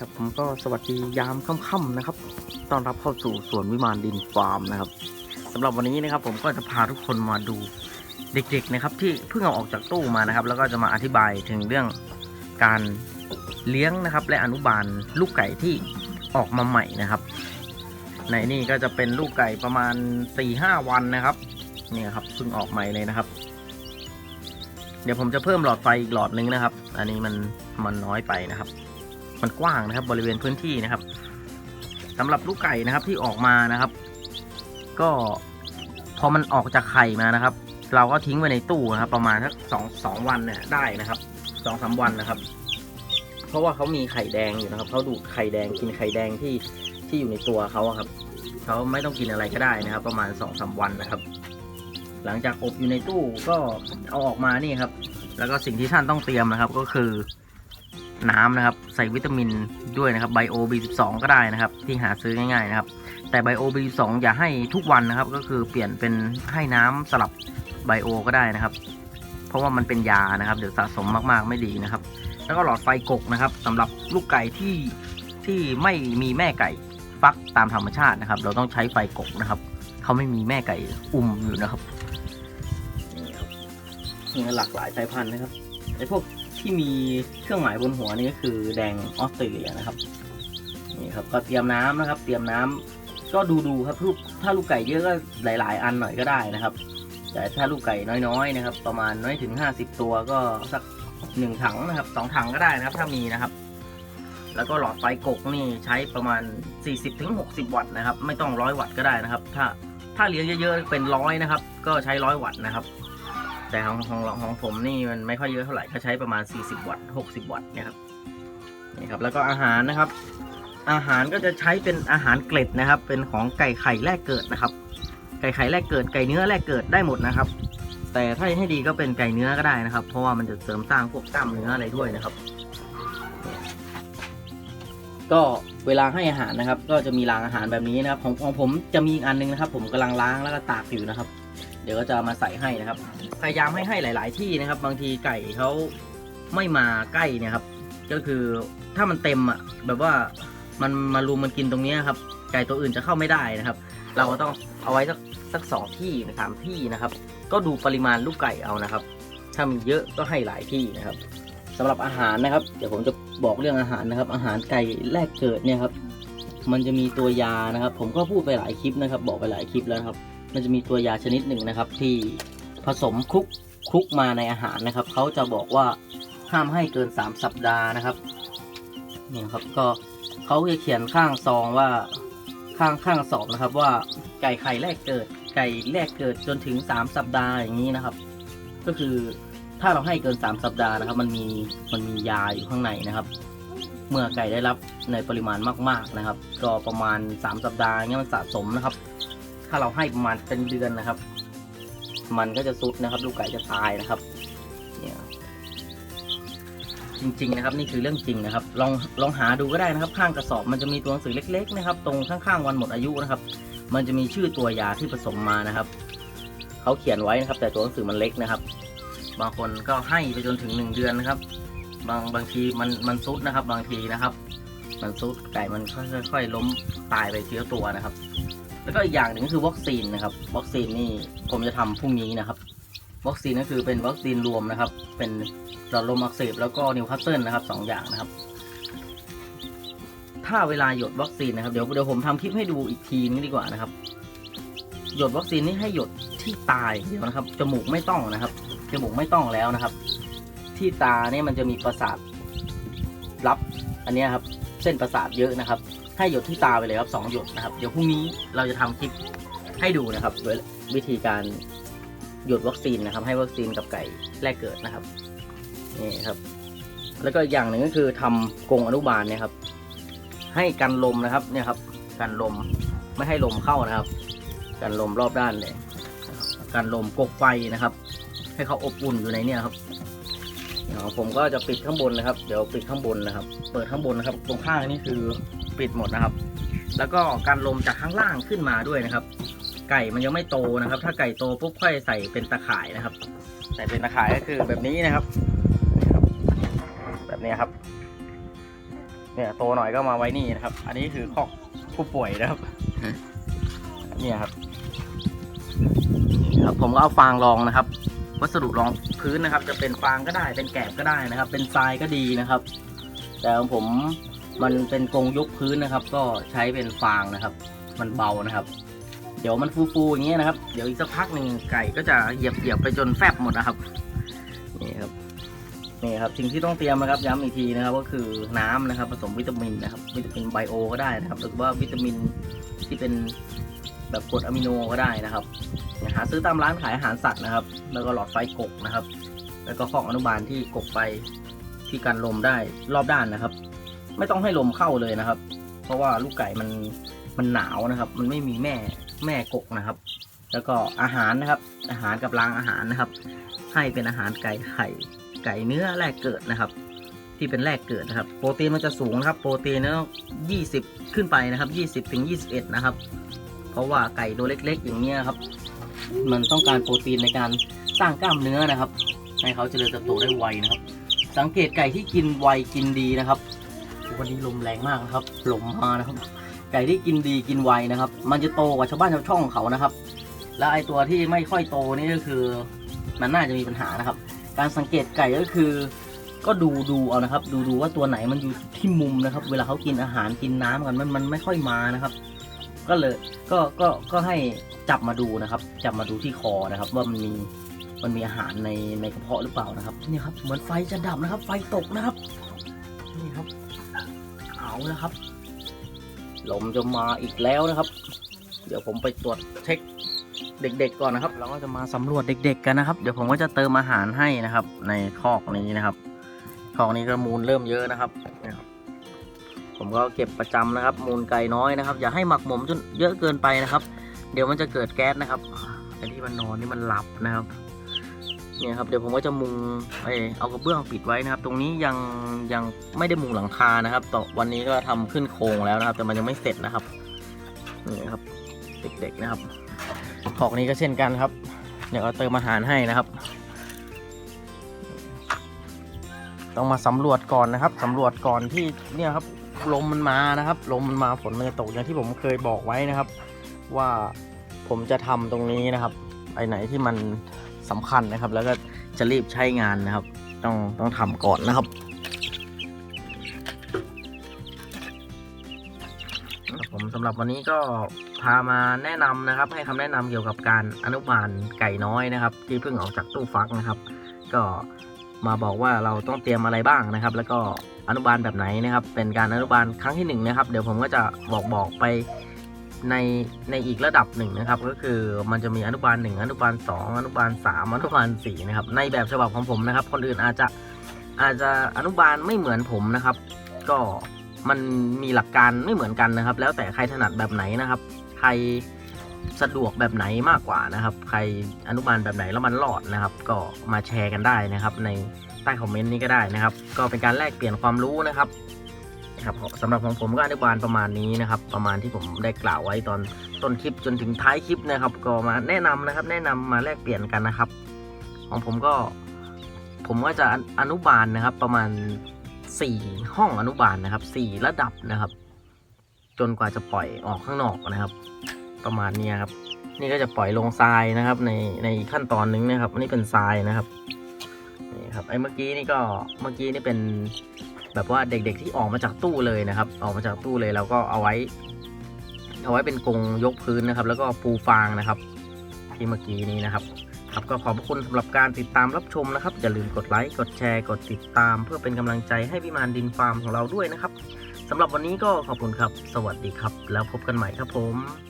ครับผมก็สวัสดียามค่ำๆนะครับต้อนรับเข้าสู่สวนวิมานดินฟาร์มนะครับสำหรับวันนี้นะครับผมก็จะพาทุกคนมาดูเด็กๆนะครับ ที่เพิ่งเอาออกจากตู้มานะครับ แล้วก็จะมาอธิบายถึงเรื่องการเลี้ยงนะครับ และอนุบาลลูกไก่ที่ออกมาใหม่นะครับ ในนี่ก็จะเป็นลูกไก่ประมาณ4ี่ห้าวันนะครับเนี่ยครับเพิ่งออกใหม่เลยนะครับ เดี๋ยวผมจะเพิ่มหลอดไฟอีกหลอดนึงนะครับ อันนี้มันมันน้อยไปนะครับ มันกว้างนะครับ บริเวณพื้นที่นะครับสำหรับลูกไก่นะครับที่ออกมานะครับ ก็พอมันออกจากไข่มานะครับ เราก็ทิ้งไว้ในตู้นะครับ ประมาณสักสองสองวันเนี่ยได้นะครับสองสามวันนะครับ เพราะว่าเขามีไข่แดงอยู่นะครับเขาดูดไข่แดงกินไข่แดงที่ที่อยู่ในตัวเขาครับเขาไม่ต้องกินอะไรก็ได้นะครับ ประมาณสองสามวันนะครับ หลังจากอบอยู่ในตู้ก็เอาออกมานี่ครับ แล้วก็สิ่งที่ท่านต้องเตรียมนะครับก็คือ น้ำนะครับ ใส่วิตามินด้วยนะครับไบโอ B12 ก็ได้นะครับ ที่หาซื้อง่ายๆนะครับ แต่ไบโอ B12 อย่าให้ทุกวันนะครับ ก็คือเปลี่ยนเป็นให้น้ำสลับไบโอก็ได้นะครับ เพราะว่ามันเป็นยานะครับ เดี๋ยวสะสมมากๆไม่ดีนะครับ แล้วก็หลอดไฟกกนะครับสำหรับลูกไก่ที่ที่ไม่มีแม่ไก่ฟักตามธรรมชาตินะครับ เราต้องใช้ไฟกกนะครับเขาไม่มีแม่ไก่อุ้มอยู่นะครับนี่ครับหลากหลายสายพันธุ์นะครับไอ้พวก ที่มีเครื่องหมายบนหัวนี่ก็คือแดงออสเตรเลียนะครับนี่ครับก็เตรียมน้ำนะครับ เตรียมน้ำก็ดูดูครับลูกถ้าลูกไก่เยอะก็หลาย ๆ อันหน่อยก็ได้นะครับ แต่ถ้าลูกไก่น้อยๆนะครับ ประมาณน้อยถึง 50 ตัวก็สักหนึ่งถังนะครับสองถังก็ได้นะครับ ถ้ามีนะครับ แล้วก็หลอดไฟกกนี่ใช้ประมาณ 40-60 วัตต์นะครับ ไม่ต้องร้อยวัตต์ก็ได้นะครับ ถ้าถ้าเลี้ยงเยอะๆเป็นร้อยนะครับ ก็ใช้ร้อยวัตต์นะครับ แต่ของของของผมนี่มันไม่ค่อยเยอะเท่าไหร่ก็ใช้ประมาณ 40 วัตต์ 60 วัตต์เนี่ยครับนี่ครับแล้วก็อาหารนะครับ อาหารก็จะใช้เป็นอาหารเกล็ดนะครับ เป็นของไก่ไข่แรกเกิดนะครับ ไก่ไข่แรกเกิดไก่เนื้อแรกเกิดได้หมดนะครับ แต่ถ้าให้ดีก็เป็นไก่เนื้อก็ได้นะครับ เพราะว่ามันจะเสริมสร้างพวกกล้ามเนื้ออะไรด้วยนะครับ ก็เวลาให้อาหารนะครับ ก็จะมีรางอาหารแบบนี้นะครับของของผมจะมีอีกอันนึงนะครับ ผมกำลังล้างแล้วก็ตากอยู่นะครับ เดี๋ยวก็จะมาใส่ให้นะครับ พยายามให้ให้หลาย ๆ ที่นะครับ บางทีไก่เขาไม่มาใกล้เนี่ยครับ ก็คือถ้ามันเต็มอะแบบว่ามันมารุมมันกินตรงนี้ครับ ไก่ตัวอื่นจะเข้าไม่ได้นะครับ เราก็ต้องเอาไว้สักสักสองที่สามที่นะครับ ก็ดูปริมาณลูกไก่เอานะครับ ถ้ามีเยอะก็ให้หลายที่นะครับสำหรับอาหารนะครับ เดี๋ยวผมจะบอกเรื่องอาหารนะครับ อาหารไก่แรกเกิดเนี่ยครับ มันจะมีตัวยานะครับ ผมก็พูดไปหลายคลิปนะครับ บอกไปหลายคลิปแล้วครับ มันจะมีตัวยาชนิดหนึ่งนะครับ ที่ผสมคลุกคลุกมาในอาหารนะครับเขาจะบอกว่าห้ามให้เกิน 3 สัปดาห์นะครับนี่ครับก็เขาจะเขียนข้างซองว่าข้างข้างสอบนะครับ ว่าไก่ไข่แรกเกิด ไก่แรกเกิดจนถึง 3 สัปดาห์อย่างนี้นะครับ ก็คือถ้าเราให้เกิน 3 สัปดาห์นะครับ มันมีมันมียาอยู่ข้างในนะครับ เมื่อไก่ได้รับในปริมาณมาก ๆนะครับ ก็ประมาณ 3 สัปดาห์เงี้ยมันสะสมนะครับ ถ้าเราให้ประมาณเป็นเดือนนะครับ มันก็จะซุดนะครับ ลูกไก่จะตายนะครับ เนี่ยจริง ๆ นะครับ นี่คือเรื่องจริงนะครับ ลองลองหาดูก็ได้นะครับ ข้างกระสอบมันจะมีตัวหนังสือเล็ก ๆ นะครับ ตรงข้างๆวันหมดอายุนะครับ มันจะมีชื่อตัวยาที่ผสมมานะครับเขาเขียนไว้นะครับ แต่ตัวหนังสือมันเล็กนะครับ บางคนก็ให้ไปจนถึงหนึ่งเดือนนะครับ บางบางทีมันมันซุดนะครับ บางทีนะครับ มันซุดไก่มันค่อยๆล้มตายไปทีละตัวนะครับ แล้วก็อีกอย่างหนึ่งก็คือวัคซีนนะครับ วัคซีนนี่ผมจะทำพรุ่งนี้นะครับ วัคซีนก็คือเป็นวัคซีนรวมนะครับ เป็นหลอดลมอักเสบแล้วก็นิวคาสเซิลนะครับสองอย่างนะครับ ถ้าเวลาหยดวัคซีนนะครับ เดี๋ยวเดี๋ยวผมทำคลิปให้ดูอีกทีนึงดีกว่านะครับ หยดวัคซีนนี่ให้หยดที่ตายเดียวนะครับ จมูกไม่ต้องนะครับ จมูกไม่ต้องแล้วนะครับ ที่ตาเนี่ยมันจะมีประสาทรับ อันนี้ครับ เส้นประสาทเยอะนะครับ ให้หยดที่ตาไปเลยครับสองหยดนะครับ เดี๋ยวพรุ่งนี้เราจะทำคลิปให้ดูนะครับวลวิธีการหยดวัคซีนนะครับ ให้วัคซีนกับไก่แรกเกิดนะครับนี่ครับ แล้วก็อย่างหนึ่งก็คือทำกรงอนุบาลเนี่ยครับ ให้กันลมนะครับ เนี่ยครับ กันลมไม่ให้ลมเข้านะครับ กันลมรอบด้านเลยกันลมกกไฟนะครับ ให้เขาอบอุ่นอยู่ในเนี่ยครับผมก็จะปิดข้างบนนะครับ เดี๋ยวปิดข้างบนนะครับ เปิดข้างบนนะครับ ตรงข้างนี่คือ ปิดหมดนะครับ แล้วก็การลมจากข้างล่างขึ้นมาด้วยนะครับ ไก่มันยังไม่โตนะครับ ถ้าไก่โตปุ๊บค่อยใส่เป็นตะข่ายนะครับ ใส่เป็นตะข่ายก็คือแบบนี้นะครับ แบบนี้ครับเนี่ยโตหน่อยก็มาไว้นี่นะครับ อันนี้คือคอกผู้ป่วยนะครับเนี่ยครับครับ ผมก็เอาฟางรองนะครับ วัสดุรองพื้นนะครับ จะเป็นฟางก็ได้เป็นแกบก็ได้นะครับ เป็นทรายก็ดีนะครับ แต่ของผม มันเป็นกรงยกพื้นนะครับ ก็ใช้เป็นฟางนะครับ มันเบานะครับ เดี๋ยวมันฟูๆอย่างเงี้ยนะครับ เดี๋ยวอีกสักพักหนึ่งไก่ก็จะเหยียบเหยียบไปจนแฟบหมดนะครับนี่ครับนี่ครับสิ่งที่ต้องเตรียมนะครับย้ำอีกทีนะครับ ก็คือน้ำนะครับ ผสมวิตามินนะครับ วิตามินไบโอก็ได้นะครับ หรือว่าวิตามินที่เป็นแบบกรดอะมิโนก็ได้นะครับหาซื้อตามร้านขายอาหารสัตว์นะครับ แล้วก็หลอดไฟกกนะครับ แล้วก็ข้องอนุบาลที่กกไปที่กันลมได้รอบด้านนะครับ ไม่ต้องให้ลมเข้าเลยนะครับ เพราะว่าลูกไก่มันมันหนาวนะครับ มันไม่มีแม่แม่กกนะครับ แล้วก็อาหารนะครับ อาหารกับรางอาหารนะครับ ให้เป็นอาหารไก่ไข่ไก่เนื้อแรกเกิดนะครับ ที่เป็นแรกเกิดนะครับ โปรตีนมันจะสูงนะครับ โปรตีนเนี่ยยี่สิบขึ้นไปนะครับยี่สิบถึงยี่สิบเอ็ดนะครับ เพราะว่าไก่ตัวเล็กๆ อย่างเนี้ยครับ มันต้องการโปรตีนในการสร้างกล้ามเนื้อนะครับ ให้เขาเจริญเติบโตได้ไวนะครับ สังเกตไก่ที่กินไวกินดีนะครับ วันนี้ลมแรงมากนะครับลมมานะครับไก่ที่กินดีกินไวนะครับ มันจะโตกว่าชาวบ้านชาวช่องเขานะครับ แล้วไอตัวที่ไม่ค่อยโตนี่ก็คือ มันน่าจะมีปัญหานะครับ การสังเกตไก่ก็คือ ก็ดูดูเอานะครับ ดูดูว่าตัวไหนมันอยู่ที่มุมนะครับ เวลาเขากินอาหารกินน้ำกันมันมันไม่ค่อยมานะครับ ก็เลยก็ก็ก็ให้จับมาดูนะครับ จับมาดูที่คอนะครับ ว่ามันมีมันมีอาหารในในกระเพาะหรือเปล่านะครับนี่ครับเหมือนไฟจะดับนะครับ ไฟตกนะครับนี่ครับาแล้วครับ ลมจะมาอีกแล้วนะครับ เดี๋ยวผมไปตรวจเช็คเด็กๆก่อนนะครับ เราก็จะมาสำรวจเด็ก ๆ กันนะครับ เดี๋ยวผมก็จะเติมอาหารให้นะครับ ในคอกนี้นะครับคอกนี้ก็มูลเริ่มเยอะนะครับ ผมก็เก็บประจำนะครับ มูลไก่น้อยนะครับ อย่าให้หมักหมมจนเยอะเกินไปนะครับ เดี๋ยวมันจะเกิดแก๊สนะครับไอ้ที่มันนอนนี่มันหลับนะครับ เนี่ยครับเดี๋ยวผมก็จะมุงเออเอากระเบื้องปิดไว้นะครับ ตรงนี้ยังยังไม่ได้มุงหลังคานะครับ ต่อวันนี้ก็ทำขึ้นโครงแล้วนะครับ แต่มันยังไม่เสร็จนะครับนี่ครับเด็กๆนะครับขอกนี้ก็เช่นกันครับเดี๋ยวก็เติมอาหารให้นะครับ ต้องมาสำรวจก่อนนะครับสำรวจก่อนที่เนี่ยครับลมมันมานะครับ ลมมันมาฝนมันจะตกอย่างที่ผมเคยบอกไว้นะครับ ว่าผมจะทำตรงนี้นะครับไอไหนที่มัน สำคัญนะครับ แล้วก็จะรีบใช้งานนะครับ ต้องต้องทำก่อนนะครับผมสำหรับวันนี้ก็พามาแนะนำนะครับ ให้คำแนะนำเกี่ยวกับการอนุบาลไก่น้อยนะครับ ที่เพิ่งออกจากตู้ฟักนะครับ ก็มาบอกว่าเราต้องเตรียมอะไรบ้างนะครับ แล้วก็อนุบาลแบบไหนนะครับ เป็นการอนุบาลครั้งที่หนึ่งนะครับ เดี๋ยวผมก็จะบอกบอกไป ในในอีกระดับหนึ่งนะครับ ก็คือมันจะมีอนุบาลหนึ่งอนุบาลสองอนุบาลสามอนุบาลสี่นะครับ ในแบบฉบับของผมนะครับ คนอื่นอาจจะอาจจะอนุบาลไม่เหมือนผมนะครับ ก็มันมีหลักการไม่เหมือนกันนะครับ แล้วแต่ใครถนัดแบบไหนนะครับ ใครสะดวกแบบไหนมากกว่านะครับ ใครอนุบาลแบบไหนแล้วมันรอดนะครับ ก็มาแชร์กันได้นะครับ ในใต้คอมเมนต์นี้ก็ได้นะครับ ก็เป็นการแลกเปลี่ยนความรู้นะครับ นะครับสำหรับของผมก็อนุบาลประมาณนี้นะครับ ประมาณที่ผมได้กล่าวไว้ตอนต้นคลิปจนถึงท้ายคลิปนะครับ ก็มาแนะนำนะครับ แนะนำมาแลกเปลี่ยนกันนะครับ ของผมก็ผมก็จะอนุบาลนะครับ ประมาณสี่ห้องอนุบาลนะครับสี่ระดับนะครับ จนกว่าจะปล่อยออกข้างนอกนะครับ ประมาณนี้ครับ นี่ก็จะปล่อยลงทรายนะครับ ในในขั้นตอนหนึงนะครับอันนี้เป็นทรายนะครับนี่ครับไอ้เมื่อกี้นี่ก็เมื่อกี้นี่เป็น แบบว่าเด็กๆที่ออกมาจากตู้เลยนะครับ ออกมาจากตู้เลยแล้วก็เอาไว้ เอาไว้เป็นกรงยกพื้นนะครับ แล้วก็ปูฟางนะครับ ที่เมื่อกี้นี้นะครับ ครับก็ขอบคุณสำหรับการติดตามรับชมนะครับ อย่าลืมกดไลค์กดแชร์กดติดตาม เพื่อเป็นกำลังใจให้พิมานดินฟาร์มของเราด้วยนะครับสำหรับวันนี้ก็ขอบคุณครับ สวัสดีครับ แล้วพบกันใหม่ครับผม